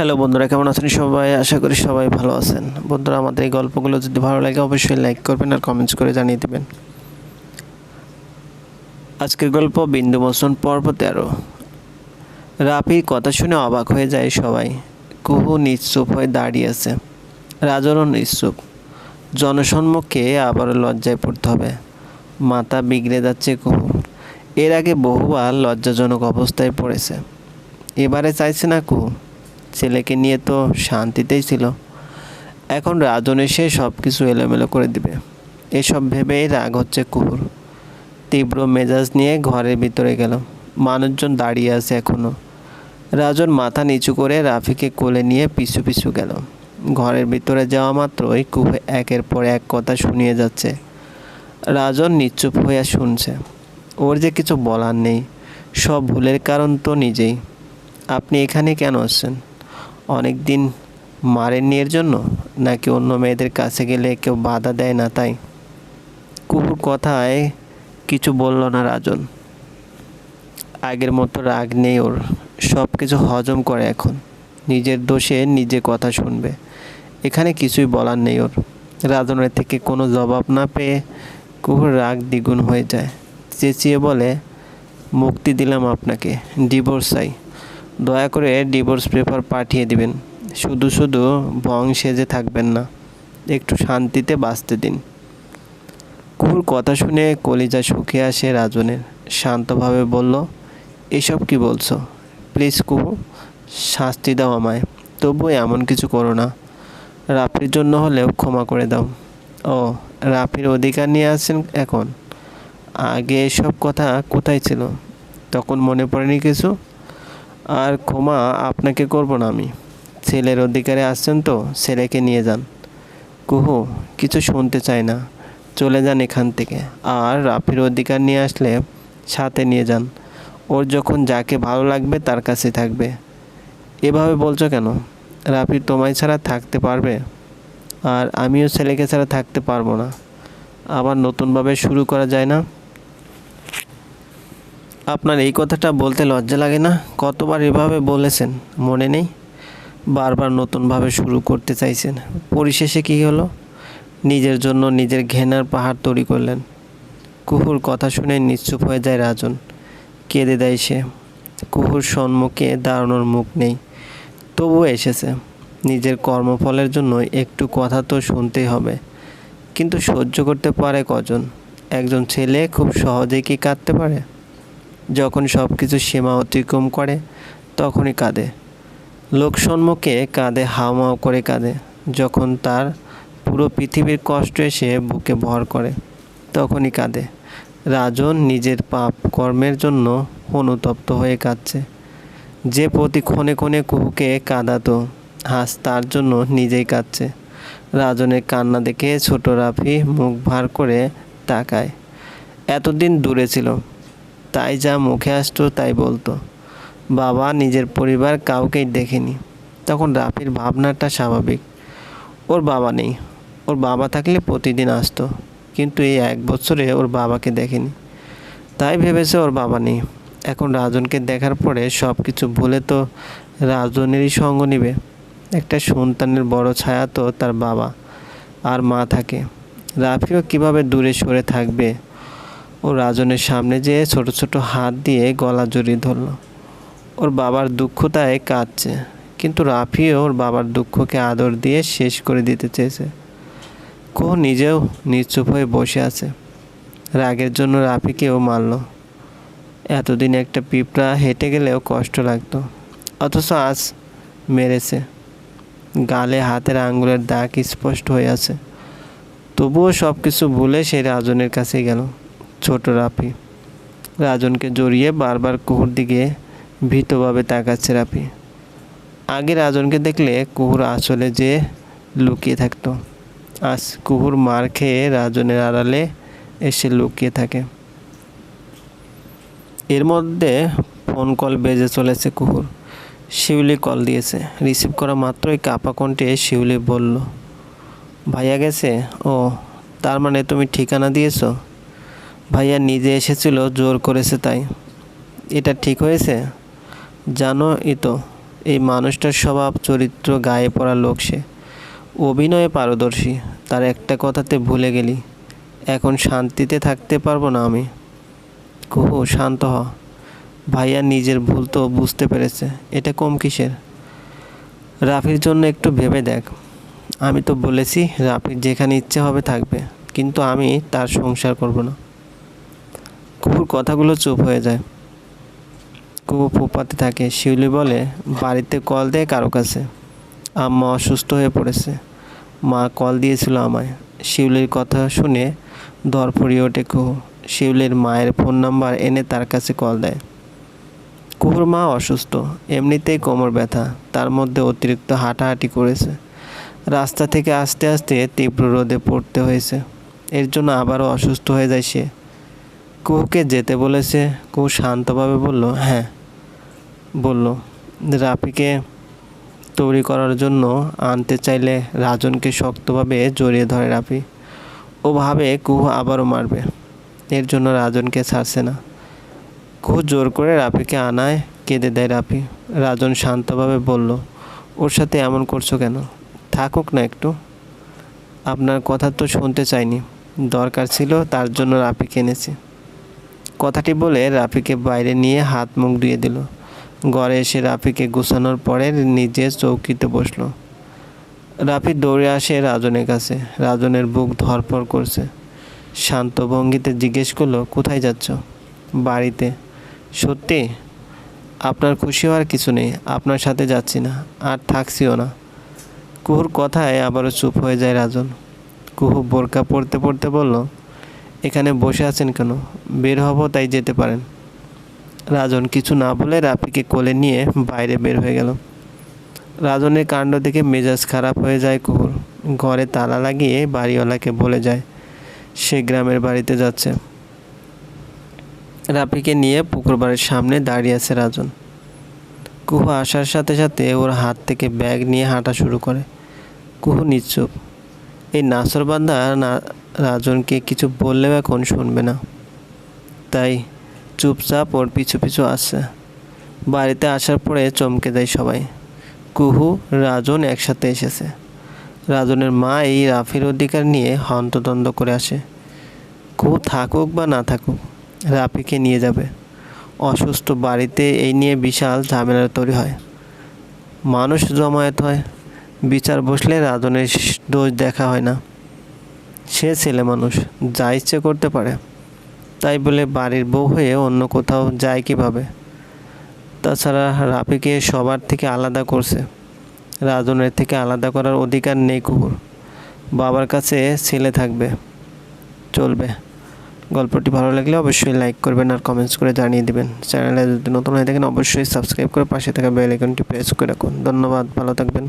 Hello বন্ধুরা, কেমন আছেন সবাই? আশা করি সবাই ভালো আছেন। বন্ধুরা, আমাদের এই গল্পগুলো যদি ভালো লাগে, অবশ্যই লাইক করবেন আর কমেন্টস করে জানিয়ে দেবেন। আজকের গল্প বিন্দু মোচন পর্ব তেরো। রাপির কথা শুনে অবাক হয়ে যায় সবাই। কুহু নিশ্চুপ হয়ে দাঁড়িয়ে আছে। রাজনও নিশ্চুপ। জনসম্মুখে আবারও লজ্জায় পড়তে হবে। মাথা বিগড়ে যাচ্ছে কুহু। এর আগে বহুবার লজ্জাজনক অবস্থায় পড়েছে। এবারে চাইছে না কুহু। ছেলেকে নিয়ে তো শান্তিতেই ছিল। এখন রাজন এসে সব কিছু এলোমেলো করে দিবে। এসব ভেবেই রাগ হচ্ছে কুহুর। তীব্র মেজাজ নিয়ে ঘরের ভিতরে গেল। মানুষজন দাঁড়িয়ে আছে এখনও রাজন মাথা নিচু করে রাফিকে কোলে নিয়ে পিছু পিছু গেল। ঘরের ভিতরে যাওয়া মাত্রই কুহু একের পর এক কথা শুনিয়ে যাচ্ছে। রাজন নিশ্চুপ হইয়া শুনছে। ওর যে কিছু বলার নেই, সব ভুলের কারণ তো নিজেই। আপনি এখানে কেন আসছেন? অনেক দিন মারেননি এর জন্য? নাকি অন্য মেয়েদের কাছে গেলে কেউ বাধা দেয় না তাই? কুকুর কথায় কিছু বলল না রাজন। আগের মতো রাগ নেই ওর। সব কিছু হজম করে এখন। নিজের দোষে নিজে কথা শুনবে। এখানে কিছুই বলার নেই ওর। রাজনের থেকে কোনো জবাব না পেয়ে কুকুর রাগ দ্বিগুণ হয়ে যায়। চেঁচিয়ে বলে, মুক্তি দিলাম আপনাকে, ডিভোর্স চাই। দয়া করে ডিভোর্স পেপার পাঠিয়ে দিবেন। শুধু শুধু ভং সেজে থাকবেন না, একটু শান্তিতে বাঁচতে দিন। কুহুর কথা শুনে কলিজা শুকিয়ে আসে রাজনের। শান্তভাবে বলল, এসব কি বলছো? প্লিজ কুহু, শাস্তি দাও আমায়। তবু এমন কিছু করো না। রাফির জন্য হলেও ক্ষমা করে দাও। ও, রাফির অধিকার নিয়ে আসছেন এখন? আগে এসব কথা কোথায় ছিল? তখন মনে পড়েনি কিছু? আর ক্ষমা আপনাকে করব না আমি। ছেলের অধিকারে আসছেন তো, ছেলেকে নিয়ে যান। কুহু, কিছু শুনতে চায় না। চলে যান এখান থেকে। আর রাফির অধিকার নিয়ে আসলে সাথে নিয়ে যান। ওর যখন যাকে ভালো লাগবে তার কাছে থাকবে। এভাবে বলছো কেন? রাফি তোমায় ছাড়া থাকতে পারবে? আর আমিও ছেলেকে ছাড়া থাকতে পারব না। আবার নতুনভাবে শুরু করা যায় না? আপনার এই কথাটা বলতে লজ্জা লাগে না? কতবার এভাবে বলেছেন? মনে নেই? বারবার নতুনভাবে শুরু করতে চাইছেন। পরিশেষে কী হলো? নিজের জন্য নিজের ঘেনার পাহাড় তৈরি করলেন। কুহুর কথা শুনে নিশ্চুপ হয়ে যায় রাজন। কেঁদে দেয় সে। কুহুর সম্মুখে দাঁড়ানোর মুখ নেই। তবুও এসেছে। নিজের কর্মফলের জন্য একটু কথা তো শুনতেই হবে। কিন্তু সহ্য করতে পারে কজন? একজন ছেলে খুব সহজেই কি কাঁদতে পারে? যখন সব কিছু সীমা অতিক্রম করে, তখনই কাঁদে। লোক সম্মুখে কাঁদে, হাওমাও করে কাঁদে। যখন তার পুরো পৃথিবীর কষ্ট এসে বুকে ভর করে, তখনই কাঁদে। রাজন নিজের পাপ কর্মের জন্য অনুতপ্ত হয়ে কাঁদছে। যে প্রতি ক্ষণে ক্ষণে কুহুকে কাঁদাতো হাস তার জন্য নিজেই কাঁদছে। রাজনের কান্না দেখে ছোট রাফি মুখ ভার করে তাকায়। এতদিন দূরে ছিল তাই যা মুখে আসতো তাই বলতো। বাবা নিজের পরিবার কাউকেই দেখেনি। তখন রাফির ভাবনাটা স্বাভাবিক। ওর বাবা নেই। ওর বাবা থাকলে প্রতিদিন আসতো। কিন্তু এই এক বছরে ওর বাবাকে দেখেনি। তাই ভেবেছে ওর বাবা নেই। এখন রাজনকে দেখার পরে সব কিছু ভুলে তো রাজনেরই সঙ্গ নিবে। একটা সন্তানের বড় ছায়া তো তার বাবা। আর মা থাকে। রাফিও কীভাবে দূরে সরে থাকবে ও রাজনের সামনে যেয়ে ছোট ছোট হাত দিয়ে গলা জড়িয়ে ধরলো। ওর বাবার দুঃখতায় কাঁদছে, কিন্তু রাফিও ওর বাবার দুঃখকে আদর দিয়ে শেষ করে দিতে চেয়েছে। কোহ নিজেও নিশ্চুপ হয়ে বসে আছে। রাগের জন্য রাফিকেও মারল। এতদিন একটা পিঁপড়া হেঁটে গেলেও কষ্ট লাগতো, অথচ আজ মেরেছে। গালে হাতের আঙ্গুলের দাগ স্পষ্ট হয়ে আছে। তবুও সব কিছু ভুলে সে রাজনের কাছে গেল। ছোট রাফি। রাজনকে জড়িয়ে বারবার কুহুর দিকে ভীতভাবে তাকাচ্ছে রাফি। আগে রাজনকে দেখলে কুহুর আসলে যে লুকিয়ে থাকতো। আজ কুহুর মার খেয়ে রাজনের আড়ালে এসে লুকিয়ে থাকে। এর মধ্যে ফোন কল বেজে চলেছে কুহুর। শিউলি কল দিয়েছে। রিসিভ করা মাত্রই কাপা কণ্ঠে শিউলি বলল, ভাইয়া গেছে? ও, তার মানে তুমি ঠিকানা দিয়েছ? ভাইয়া নিজে এসেছিল, জোর করেছে তাই। এটা ঠিক হয়েছে? জানো ই তো, এই মানুষটার স্বভাব, চরিত্র, গায়ে পড়া লোক সে। অভিনয়ে পারদর্শী, তার একটা কথাতে ভুলে গেলি। এখন শান্তিতে থাকতে পারব না আমি। কুহু, শান্ত হ। ভাইয়া নিজের ভুল তো বুঝতে পেরেছে, এটা কম কিসের? রাফির জন্য একটু ভেবে দেখ। আমি তো বলেছি, রাফির যেখানে ইচ্ছে হবে থাকবে, কিন্তু আমি তার সংসার করব না। কুকুর কথাগুলো চুপ হয়ে যায়। কুকু ফুপাতে থাকে। শিউলি বলে, বাড়িতে কল দেয় কারও কাছে। আম্মা অসুস্থ হয়ে পড়েছে। মা কল দিয়েছিল আমায়। শিউলির কথা শুনে দর পড়িয়ে ওঠে কুহু শিউলির মায়ের ফোন নাম্বার এনে তার কাছে কল দেয়। কুহুর মা অসুস্থ। এমনিতেই কোমর ব্যথা। তার মধ্যে অতিরিক্ত হাঁটাহাঁটি করেছে। রাস্তা থেকে আস্তে আস্তে তীব্র রোদে পড়তে হয়েছে। এর জন্য আবারও অসুস্থ হয়ে যায় সে। কুহুকে যেতে বলেছে। কু শান্তভাবে বলল হ্যাঁ। বলল, রাফিকে তৈরি করার জন্য আনতে চাইলে রাজনকে শক্তভাবে জড়িয়ে ধরে রাফি। ও ভাবে কুহু আবারও মারবে। এর জন্য রাজনকে ছাড়ছে না। কুহু জোর করে রাফিকে আনায় কেঁদে দেয় রাফি। রাজন শান্তভাবে বলল, ওর সাথে এমন করছ কেন? থাকুক না একটু। আপনার কথা তো শুনতে চাইনি। দরকার ছিল তার জন্য রাফিকে এনেছি। কথাটি বলে রাফিকে বাইরে নিয়ে হাত মুখ ধুয়ে দিল। ঘরে এসে রাফিকে গুছানোর পরে নিজে চৌকিতে বসল। রাফি দৌড়ে আসে রাজনের কাছে। রাজনের বুক ধরপড় করছে। শান্ত ভঙ্গিতে জিজ্ঞেস করল, কোথায় যাচ্ছ? বাড়িতে। সত্যি? আপনার খুশি হওয়ার কিছু নেই। আপনার সাথে যাচ্ছি না। আর থাকছিও না। কুহুর কথায় আবারও চুপ হয়ে যায় রাজন। কুহু বোরকা পড়তে পড়তে বলল এখানে বসে আছেন কেন? বের হব তাই যেতে পারেন। রাজন কিছু না বলে রাফিকে কোলে নিয়ে বাইরে বের হয়ে গেল। রাজনের কাণ্ড দেখে মেজাজ খারাপ হয়ে যায় কুহুর। ঘরে তালা লাগিয়ে বাড়িওয়ালাকে বলে যায়, সে গ্রামের বাড়িতে যাচ্ছে। রাফিকে নিয়ে পুকুর বাড়ির সামনে দাঁড়িয়ে আছে রাজন। কুহু আসার সাথে সাথে ওর হাত থেকে ব্যাগ নিয়ে হাঁটা শুরু করে। কুহু নিশ্চুপ এই নাসরবান্দা না রাজনকে কিছু বললেও এখন শুনবে না। তাই চুপচাপ ওর পিছু পিছু আসছে। বাড়িতে আসার পরে চমকে দেয় সবাই। কুহু, রাজন একসাথে এসেছে। রাজনের মা এই রাফির অধিকার নিয়ে হন্তদন্ত করে আসে। কুহু থাকুক বা না থাকুক, রাফিকে নিয়ে যাবে। অসুস্থ বাড়িতে এই নিয়ে বিশাল ঝামেলা তৈরি হয়। মানুষ জমায়েত হয়। বিচার বসলে রাজনের দোষ দেখা হয় না। সে ছেলে মানুষ, যা ইচ্ছে করতে পারে। তাই বলে বাড়ির বউ হয়ে অন্য কোথাও যায় কীভাবে? তাছাড়া রাফিকে সবার থেকে আলাদা করছে। রাজনের থেকে আলাদা করার অধিকার নেই কুকুর। বাবার কাছে ছেলে থাকবে। চলবে। গল্পটি ভালো লাগলে অবশ্যই লাইক করবেন আর কমেন্টস করে জানিয়ে দেবেন। চ্যানেলে যদি নতুন হয়ে থাকেন, অবশ্যই সাবস্ক্রাইব করে পাশে থাকা বেল আইকনটি প্রেস করে রাখুন। ধন্যবাদ, ভালো থাকবেন।